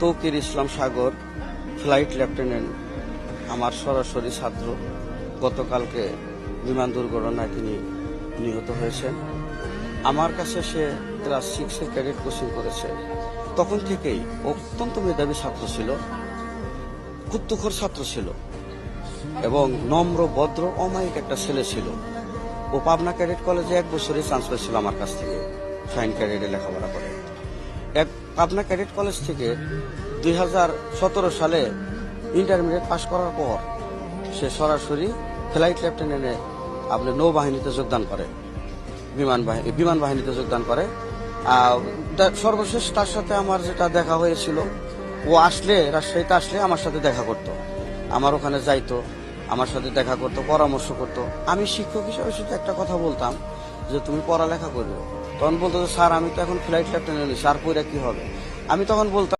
Tauqir Islam Sagar flight lieutenant, আমার সরাসরি ছাত্র, গতকালকে বিমান দুর্ঘটনায় তিনি নিহত হয়েছেন। আমার কাছে সে ক্লাস সিক্সে ক্যাডেট কোচিং করেছে। তখন থেকেই অত্যন্ত মেধাবী ছাত্র ছিল, কুত্তুখর ছাত্র ছিল এবং নম্র, ভদ্র, অমায়িক একটা ছেলে ছিল। ও পাবনা ক্যাডেট কলেজে এক বছরই চান্স পেয়েছিল আমার কাছ থেকে ফাইন ক্যাডেটে লেখাপড়া করে। এক পাবনা ক্যাডেট কলেজ থেকে দুই হাজার সতেরো সালে ইন্টারমিডিয়েট পাশ করার পর সে সরাসরি ফ্লাইট লেফটেন্যান্টে আপনি নৌবাহিনীতে যোগদান করে, বিমান বাহিনী বিমান বাহিনীতে যোগদান করে। সর্বশেষ তার সাথে আমার যেটা দেখা হয়েছিল, ও আসলে, রাজশাহীতে আসলে আমার সাথে দেখা করতো। আমার ওখানে যাইতো, আমার সাথে দেখা করতো, পরামর্শ করতো। আমি শিক্ষক হিসাবে শুধু একটা কথা বলতাম যে, তুমি পড়ালেখা করবে। তখন বলতো স্যার, আমি তো এখন ফ্লাইট লেফটেন্যান্ট স্যার, পইরা কি হবে? আমি তখন বলতাম